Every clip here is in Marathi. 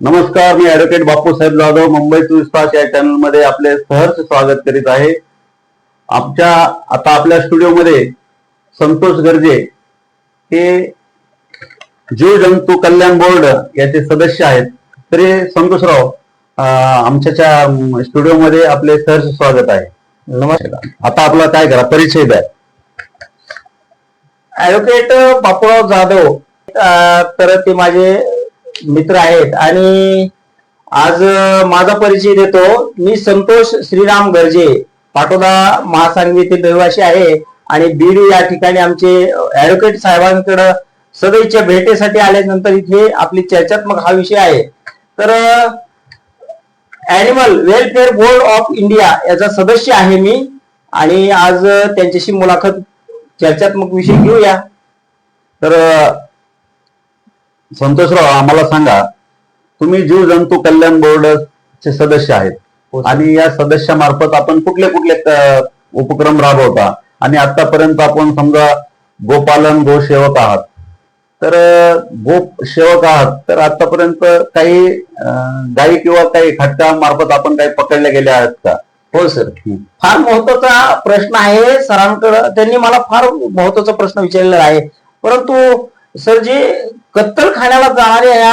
नमस्कार मी ऍडव्होकेट बापूसाहेब जाधव मुंबई चोवीस या चॅनलमध्ये आपले सहर्ष स्वागत करीत आहे. आमच्या आता आपल्या स्टुडिओमध्ये संतोष गर्जे हे जीव जंतू कल्याण बोर्ड याचे सदस्य आहेत. तरी संतोषराव आमच्या स्टुडिओमध्ये आपले सहर्ष स्वागत आहे. नमस्कार. आता आपला काय करा परिचय द्या. ऍडव्होकेट बापूराव जाधव तर ते माझे मित्र आहेत. आणि आज माझा परिचय देतो. मी संतोष श्रीराम गर्जे पाटोदा महासांगवीतील रहिवासी आहे. आणि बीड या ठिकाणी आमचे ऍडव्होकेट साहेबांकडे सदैच्या भेटीसाठी आल्यानंतर इथे आपली चर्चात्मक हा विषय आहे. तर animal welfare board of India याचा सदस्य आहे मी. आणि आज त्यांच्याशी मुलाखत चर्चात्मक विषय घेऊया. तर संतोषराव आम्हाला सांगा तुम्ही जीव जंतू कल्याण बोर्डचे सदस्य आहेत. हो. आणि या सदस्यामार्फत आपण कुठले कुठले उपक्रम राबवता? आणि आतापर्यंत आपण समजा गोपालन गोसेवक आहात. तर गो सेवक आहात. तर आतापर्यंत काही गायी किंवा काही खटका मार्फत आपण काही पकडले गेले आहेत का? हो सर फार महत्त्वाचा प्रश्न आहे सरांकडे. त्यांनी मला फार महत्त्वाचा प्रश्न विचारलेला आहे. परंतु सर जे कत्तलखान्याला जाणारे या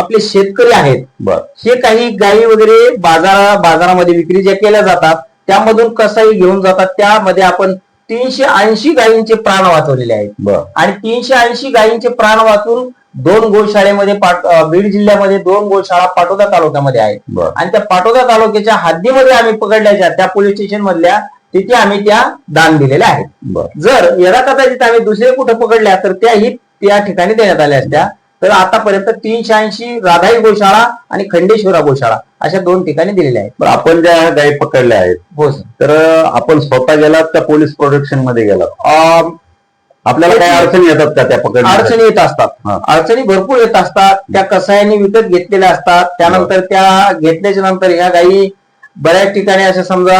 आपले शेतकरी आहेत बर. हे काही गायी वगैरे बाजार बाजारामध्ये विक्री ज्या केल्या जातात त्यामधून कसाई घेऊन जातात त्यामध्ये आपण तीनशे ऐंशी गायींचे प्राण वाचवलेले आहेत. आणि तीनशे ऐंशी गायींचे प्राण वाचून दोन गोशाळेमध्ये बीड जिल्ह्यामध्ये दोन गोशाळा पाटोदा तालुक्यामध्ये आहेत. आणि त्या पाटोदा तालुक्याच्या हद्दीमध्ये आम्ही पकडल्याच्या त्या पोलीस स्टेशन मधल्या तिथे आम्ही त्या दान दिलेल्या आहेत. जर यदा कदाचित आम्ही दुसरे कुठे पकडल्या तर त्याही त्या ठिकाणी देण्यात आल्या असत्या. तर आतापर्यंत तीनशे ऐंशी राधाई गोशाळा आणि खंडेश्वरा गोशाळा अशा दोन ठिकाणी दिलेल्या आहेत. बरं, आपण ज्या गायी पकडल्या आहेत हो सर तर आपण स्वतः गेलात का पोलीस प्रोटेक्शनमध्ये गेलात? अं, आपल्याला काही अडचणी येतात का त्या पकडण्यासाठी अडचणी येत असतात. हा. अडचणी भरपूर येत असतात. त्या कसायांनी विकत घेतलेल्या असतात. त्यानंतर त्या घेतल्याच्या नंतर ह्या गायी बऱ्याच ठिकाणी असं समजा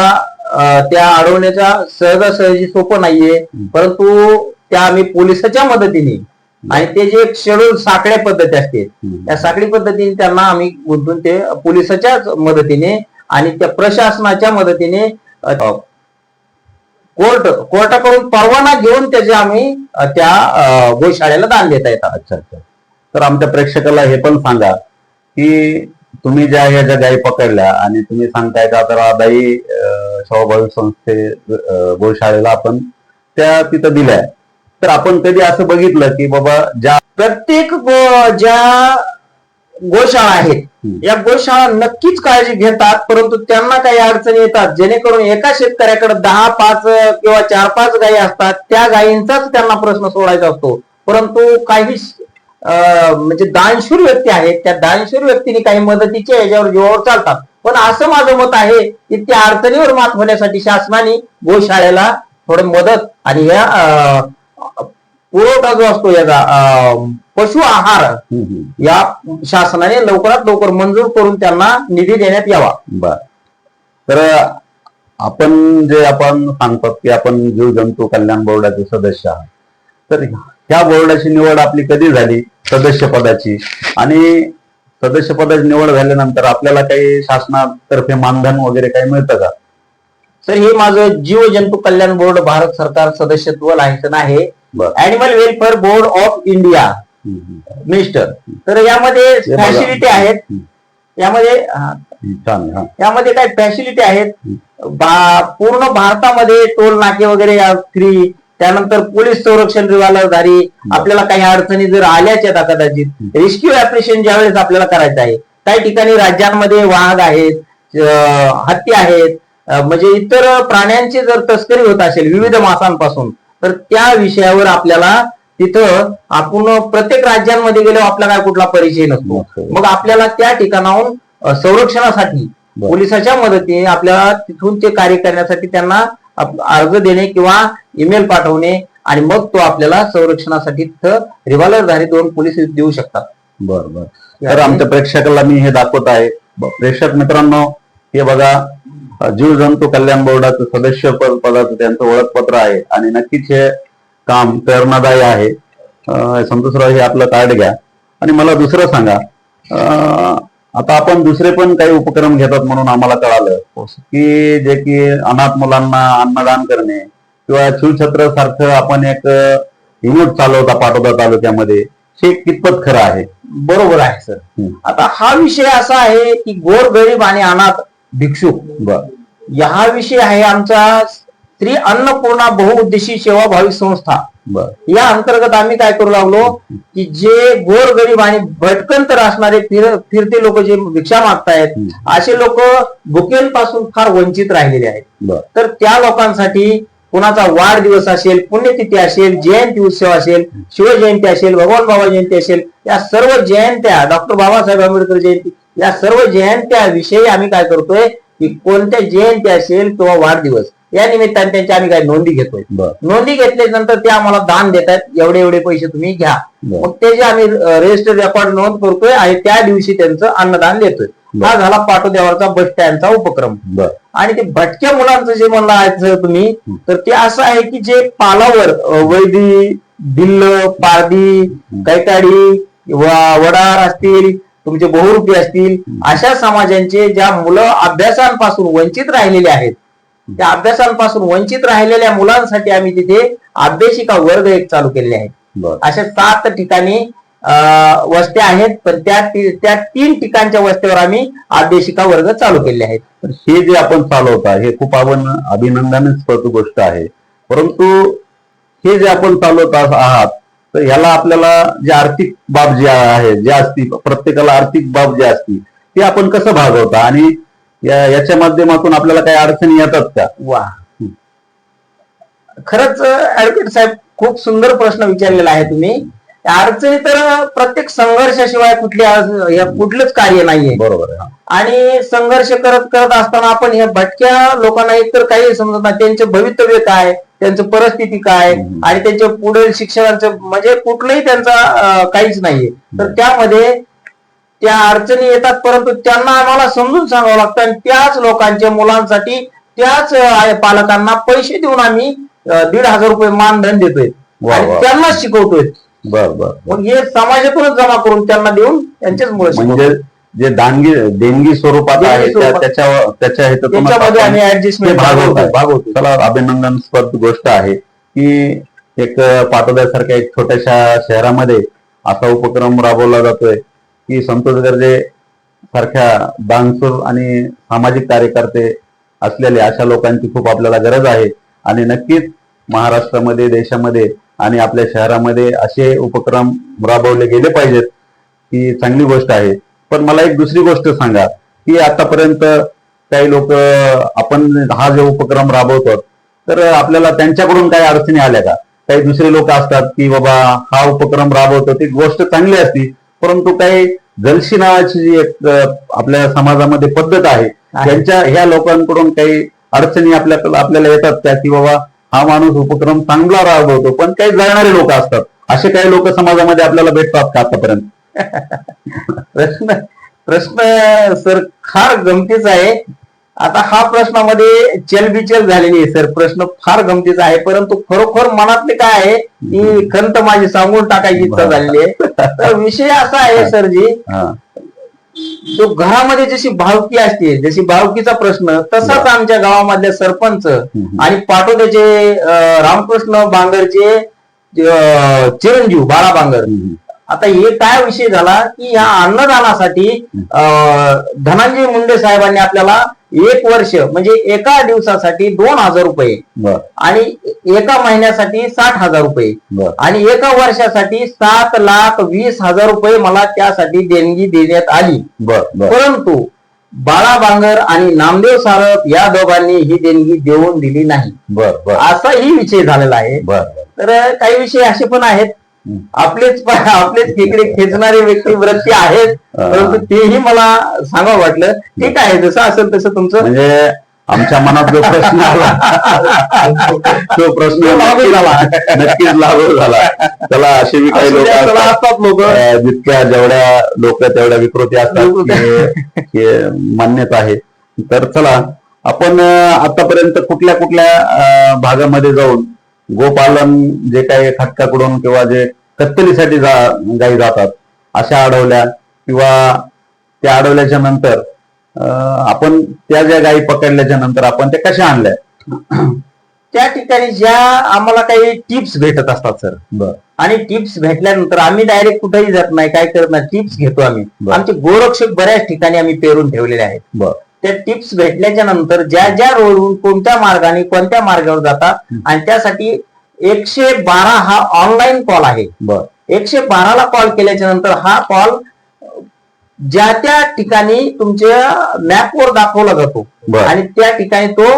अं, त्या अडवण्याच्या सहजासहजी सोपं नाहीये. परंतु त्या आम्ही पोलिसाच्या मदतीने आणि ते जे शेड्यूल साखळ्या पद्धती असते. त्या साखळी पद्धतीने त्यांना आम्ही गुंतून ते पोलिसाच्याच मदतीने आणि त्या प्रशासनाच्या मदतीने कोर्ट कोर्टाकडून परवाना घेऊन त्याचे आम्ही त्या गोशाळेला दान देता येतात. अच्छा अच्छा. तर आमच्या प्रेक्षकाला हे पण सांगा की तुम्ही ज्या ह्या ज्या गायी पकडल्या आणि तुम्ही सांगताय का तर आदाई स्वाभाविक संस्थे गोशाळेला आपण त्या तिथं दिल्या. तर आपण कधी असं बघितलं की बाबा ज्या प्रत्येक ज्या गोशाळा आहेत. या गोशाळा नक्कीच काळजी घेतात परंतु त्यांना काही अडचणी येतात. जेणेकरून एका शेतकऱ्याकडे दहा पाच किंवा चार पाच गायी असतात त्या गायींचाच त्यांना प्रश्न सोडायचा असतो. परंतु काही अ, म्हणजे दानशूर व्यक्ती आहेत त्या दानशूर व्यक्तीने काही मदतीच्या याच्यावर जीवावर चालतात. पण असं माझं मत आहे की त्या अडचणीवर मात होण्यासाठी शासनाने गोशाळेला थोडं मदत आणि या पुरवठा जो असतो याचा पशु आहार. या शासनाने लवकरात लवकर मंजूर करून त्यांना निधी देण्यात यावा. बर. तर आपण जे आपण सांगतो की आपण जीव जंतू कल्याण बोर्डाचे सदस्य आहात. तर ह्या बोर्डाची निवड आपली कधी झाली? सदस्य पदाची. आणि सदस्य पदाची निवड झाल्यानंतर आपल्याला काही शासनातर्फे मानधन वगैरे काही मिळतं का? तर हे माझं जीव जंतू कल्याण बोर्ड भारत सरकार सदस्यत्व लायसन आहे. बर. Animal welfare board of India minister तर यामध्ये बघा. फॅसिलिटी आहेत. हम्म. यामध्ये हा, छान आहे, हा. यामध्ये काही फॅसिलिटी आहेत? पूर्ण भारतामध्ये टोल नाके वगैरे फ्री त्यानंतर पोलीस संरक्षण रिव्हॉल्वरधारी आपल्याला काही अडचणी जर आल्याच आहेत कदाचित रेस्क्यू ऑपरेशन ज्यावेळेस आपल्याला करायचं आहे काही ठिकाणी राज्यांमध्ये वाघ आहेत अं, हत्ती आहेत म्हणजे इतर प्राण्यांची जर तस्करी होत असेल विविध मासांपासून तर त्या विषयावर आपल्याला तिथं आपण प्रत्येक राज्यांमध्ये गेल्यावर आपला काय कुठला परिचय नसतो. मग आपल्याला त्या ठिकाणाहून संरक्षणासाठी. पोलिसाच्या मदतीने आपल्याला तिथून ते कार्य करण्यासाठी त्यांना अर्ज देणे किंवा ईमेल पाठवणे आणि मग तो आपल्याला संरक्षणासाठी तिथं रिव्हॉल्वरधारी दोन पोलीस देऊ शकतात बर बर तर आमच्या प्रेक्षकाला मी हे दाखवत आहे प्रेक्षक मित्रांनो हे बघा अ, जीव जंतू कल्याण बोर्डाचं सदस्य पद- पदाचं त्यांचं ओळखपत्र आहे. आणि नक्कीच हे काम प्रेरणादायी आहे. संतोषराव हे आपलं कार्ड घ्या. आणि मला दुसरं सांगा. आता आपण दुसरे पण काही उपक्रम घेतात म्हणून आम्हाला कळालं. की जे की अनाथ मुलांना अन्नदान करणे किंवा शिवछत्र सारखं आपण एक युनिट चालवता पाटोदा तालुक्यामध्ये हे कितपत खरं आहे? बरोबर आहे सर. आता हा विषय असा आहे की गोरगरीब आणि अनाथ भिक्षुक बर. हा विषय आहे आमचा श्री अन्नपूर्णा बहुउद्देशी सेवाभावी संस्था. या अंतर्गत आम्ही काय करू लागलो की जे गोरगरीब आणि भटकंतर असणारे फिर फिरते लोक जे भिक्षा मागतायत. असे लोक भुकेंपासून फार वंचित राहिलेले आहेत. तर त्या लोकांसाठी कुणाचा वाढदिवस असेल पुण्यतिथी असेल जयंती उत्सव असेल शिवजयंती असेल भगवान बाबा जयंती असेल या सर्व जयंत्या डॉक्टर बाबासाहेब आंबेडकर जयंती या सर्व जयंत्या विषयी आम्ही काय करतोय की कोणत्या जयंती असेल किंवा वाढदिवस या निमित्ताने त्यांच्या आम्ही काय नोंदी घेतोय. नोंदी घेतल्यानंतर ते आम्हाला दान देतात एवढे एवढे पैसे तुम्ही घ्या. मग ते जे आम्ही रजिस्टर रेकॉर्ड नोंद करतोय आणि त्या दिवशी त्यांचं अन्नदान देतोय. हा झाला पाटोदेवाचा बस स्टँडचा उपक्रम. आणि ते भटक्या मुलांचं जे म्हणलं आहे तुम्ही तर ते असं आहे की जे पालावर वैदी भिल्ल पारदी कैकाडी वा- वडार असतील तुमचे बहुरूपी असतील अशा समाजांचे ज्या मुलं अभ्यासांपासून वंचित राहिलेले आहेत त्या अभ्यासांपासून वंचित राहिलेल्या मुलांसाठी आम्ही तिथे अभ्यासिका वर्ग एक चालू केलेले आहेत. अशा सात ठिकाणी वस्त्या आहेत पण त्या त्या तीन ठिकाणच्या वस्त्यावर आम्ही अभ्यासिका वर्ग चालू केले आहेत. हे जे आपण चालवता हे खूप आपण अभिनंदनास्पद गोष्ट आहे. परंतु हे जे आपण चालवत आह- आहात तर ह्याला आपल्याला जे आर्थिक बाब जी आहे जे असती प्रत्येकाला आर्थिक बाब जी असती ती आपण कसं भागवता? आणि याच्या माध्यमातून आपल्याला काही अडचणी येतात का? वा. खरंच ऍडव्होकेट साहेब खूप सुंदर प्रश्न विचारलेला आहे तुम्ही. अडचणी तर प्रत्येक संघर्षाशिवाय कुठली कुठलंच कार्य नाहीये. बरोबर आहे. आणि संघर्ष करत करत असताना आपण ह्या भटक्या लोकांना एकतर काही समजत नाही त्यांचे भवितव्य काय? त्यांचं परिस्थिती काय. आणि त्यांच्या पुढील शिक्षणाचं म्हणजे कुठलंही त्यांचा काहीच नाहीये. तर त्यामध्ये त्या अडचणी येतात परंतु त्यांना आम्हाला समजून सांगावं लागतं आणि त्याच लोकांच्या मुलांसाठी त्याच पालकांना पैसे देऊन आम्ही दीड हजार रुपये मानधन देतोय. वा, आणि वा. त्यांना शिकवतोय. बर बर मग हे समाजातूनच जमा करून त्यांना देऊन त्यांचेच मुळे म्हणजे जे दानगी देणगी स्वरूपात आहे. त्याच्या त्याच्या. भागवतो चला अभिनंदनस्पद गोष्ट आहे की एक पाटोद्यासारख्या एक छोट्याशा शहरामध्ये असा उपक्रम राबवला जातोय की संतोष गर्जे सारख्या दानशूर आणि सामाजिक कार्यकर्ते असलेले अशा लोकांची खूप आपल्याला गरज आहे आणि नक्कीच महाराष्ट्रामध्ये देशामध्ये आणि आपल्या शहरामध्ये असे उपक्रम राबवले गेले पाहिजेत ही चांगली गोष्ट आहे पण मला एक दुसरी गोष्ट सांगा की आतापर्यंत काही लोक आपण हा जो उपक्रम राबवतो तर आपल्याला त्यांच्याकडून काही अडचणी आल्या का? काही दुसरे लोक असतात की बाबा हा उपक्रम राबवतो ती गोष्ट चांगली असती परंतु काही जलशी नावाची जी एक आपल्या समाजामध्ये पद्धत आहे. त्यांच्या ह्या लोकांकडून काही अडचणी आपल्याकडे आपल्याला येतात त्या की बाबा हा माणूस उपक्रम चांगला राबवतो. पण काही जळणारे लोक असतात असे काही लोक समाजामध्ये आपल्याला भेटतात का आतापर्यंत? प्रश्न प्रश्न सर फार गमतीचा आहे. आता हा प्रश्नामध्ये चलबिचल झालेली आहे सर. प्रश्न फार गमतीचा आहे परंतु खरोखर मनातले काय आहे की खंत माझी सांगून टाकायची इच्छा झालेली आहे. तर विषय असा आहे सरजी. जो घरामध्ये जशी भावकी असते जशी भावकीचा प्रश्न तसाच आमच्या गावामधले सरपंच. आणि पाटोद्याचे अं, रामकृष्ण बांगरचे चिरंजीव बाळा बांगर. आता हे काय विषय झाला की या अन्नदानासाठी धनंजय मुंडे साहेबांनी आपल्याला एक वर्ष म्हणजे एका दिवसासाठी दोन हजार रुपये आणि एका महिन्यासाठी साठ हजार रुपये. आणि एका वर्षासाठी सात लाख वीस हजार रुपये मला त्यासाठी देणगी देण्यात आली. परंतु बाळा बांगर आणि नामदेव सारप या दोघांनी ही देणगी देऊन दिली नाही. असाही विषय झालेला आहे. बर. तर काही विषय असे पण आहेत. आपलेच आपलेच खेकडे खेचणारे व्यक्ती वृत्ती आहेत. परंतु तेही मला सांगावं वाटलं ठीक आहे जसं असेल तसं तुमचं म्हणजे आमच्या मनात जो प्रश्न आला तो प्रश्न लागू झाला. नक्कीच लागू झाला त्याला असे बी काही लोक असतात लोक जितक्या जेवढ्या लोक तेवढ्या विकृती असतात. हे- मान्यता आहे तर चला आपण आतापर्यंत कुठल्या कुठल्या भागामध्ये जाऊन गोपालन जे काही खटकाकडून किंवा जे कत्तलीसाठी जा गायी जातात अशा अडवल्या किंवा त्या अडवल्याच्या नंतर आपण त्या ज्या गायी पकडल्याच्या नंतर आपण त्या कशा आणल्या? त्या ठिकाणी ज्या आम्हाला काही टिप्स भेटत असतात सर आणि टिप्स भेटल्यानंतर आम्ही डायरेक्ट कुठेही जात नाही काय करत नाही टिप्स घेतो आम्ही. आमचे गोरक्षक बऱ्याच ठिकाणी आम्ही पेरून ठेवलेले आहेत. त्या टिप्स भेटल्याच्या नंतर ज्या ज्या रोडवरून कोणत्या मार्गाने कोणत्या मार्गावर जातात. आणि त्यासाठी एकशे बारा हा ऑनलाईन कॉल आहे. बर. एकशे बाराला कॉल केल्याच्यानंतर हा कॉल ज्या त्या ठिकाणी तुमच्या मॅपवर दाखवला जातो आणि त्या ठिकाणी तो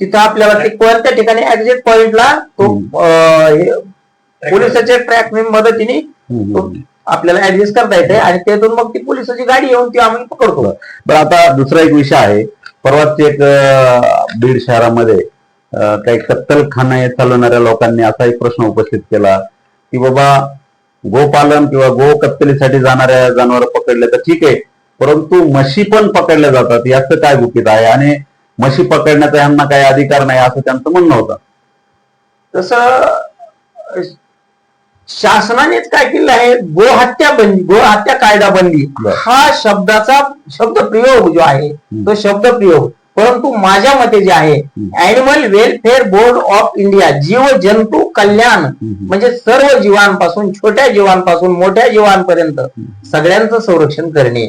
तिथं आपल्याला ते कोणत्या ठिकाणी एक्झॅक्ट पॉइंटला तो पोलिसाच्या ट्रॅक मदतीने. आपल्याला ऍडजस्ट करता येते आणि त्यातून मग ती पोलिसाची गाडी येऊन ती आम्ही पकडतो. बरं आता दुसरा एक विषय आहे. परवाच एक बीड शहरामध्ये काही कत्तलखाना चालवणाऱ्या लोकांनी असा एक प्रश्न उपस्थित केला की बाबा गोपालन किंवा गो कत्तलीसाठी जाणाऱ्या जनावर पकडले तर ठीक आहे परंतु म्हशी पण पकडल्या जातात याचं काय गुपित आहे? आणि म्हशी पकडण्याचा यांना काही अधिकार नाही असं त्यांचं म्हणणं होतं. तसं शासनानेच काय केलं आहे? गोहत्या बंदी गोहत्या कायदा बंदी. हा शब्दाचा शब्द प्रयोग जो आहे तो शब्द प्रयोग परंतु माझ्या मते जे आहे animal welfare board of India जीव जंतू कल्याण म्हणजे सर्व जीवांपासून छोट्या जीवांपासून मोठ्या जीवांपर्यंत सगळ्यांचं संरक्षण करणे.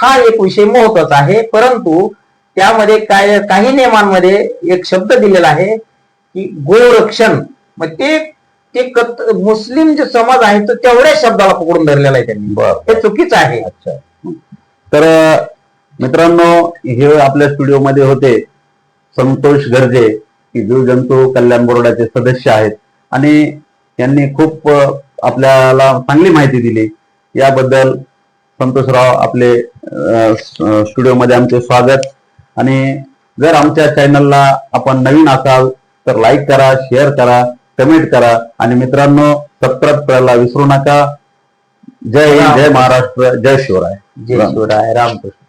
हा एक विषय महत्त्वाचा आहे. परंतु त्यामध्ये काय काही नियमांमध्ये एक शब्द दिलेला आहे की गोरक्षण. मग ते ते कत- मुस्लिम जे समाज आहे तो तेवढ्या शब्दाला पकडून धरलेला आहे त्यांनी. बरं. हे चुकीचं आहे. अच्छा. तर मित्रांनो हे आपल्या स्टुडिओमध्ये होते संतोष गर्जे की जीवजंतू कल्याण बोर्डाचे सदस्य आहेत. आणि यांनी खूप आपल्याला चांगली माहिती दिली. याबद्दल संतोषराव आपले स्टुडिओमध्ये आमचे स्वागत. आणि जर आमच्या चॅनलला आपण नवीन असाल तर लाईक करा शेअर करा. कमेंट करा. आणि मित्रांनो सबस्क्राईब करायला विसरू नका. जय हिंद जय महाराष्ट्र जय शिवराय. जय शिवराय. रामकृष्ण.